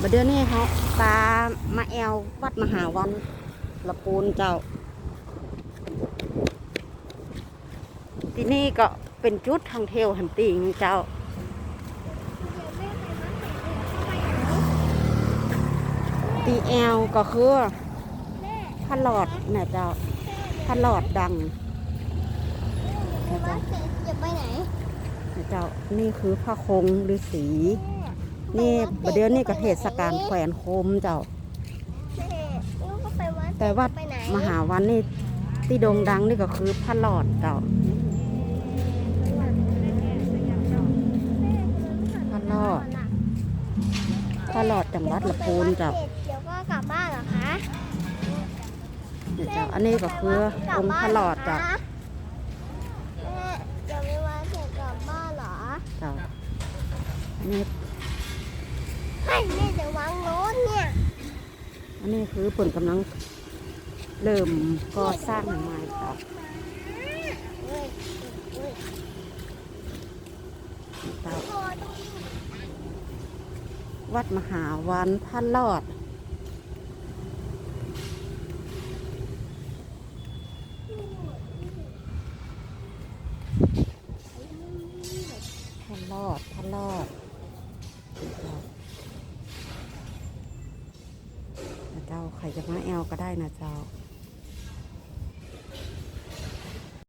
บัดเดือนนี้เขาตามาแอววัดมหาวันละปูนเจ้า ที่นี่ก็เป็นจุดท่องเที่ยวหันติงเจ้าตีแอลก็คือพระหลอดนะเจ้าพระหลอดดังนะเจ้านี่คือพระคงฤาษี นี่ประเดี๋ยวนี้ก็เทศกาลแขวนโคมเจ้าลูกก็ไปวัดแต่วัดไปไหนมหาวันนี่ที่โด่งดังนี่ก็คือพระหลอดเจ้าพระรอดพระหลอดจังหวัดละปูนเจ้าเดี๋ยวก็กลับบ้านเหรอคะเนี่ยเจ้าอันนี้ก็คือองค์พระหลอดเจ้าแม่เดี๋ยวไปวัดเสร็จกลับบ้านเหรอเจ้าอันนี้ ไม่แม่จะวางรถเนี่ยอันนี้คือเปิ่นกำลังเริ่มก่อสร้างใหม่เจ้าเฮ้ยเฮ้ยเจ้าวัดมหาวันพระรอดพระรอดพระรอด เจ้าใครจะมาแอลก็ได้นะเจ้า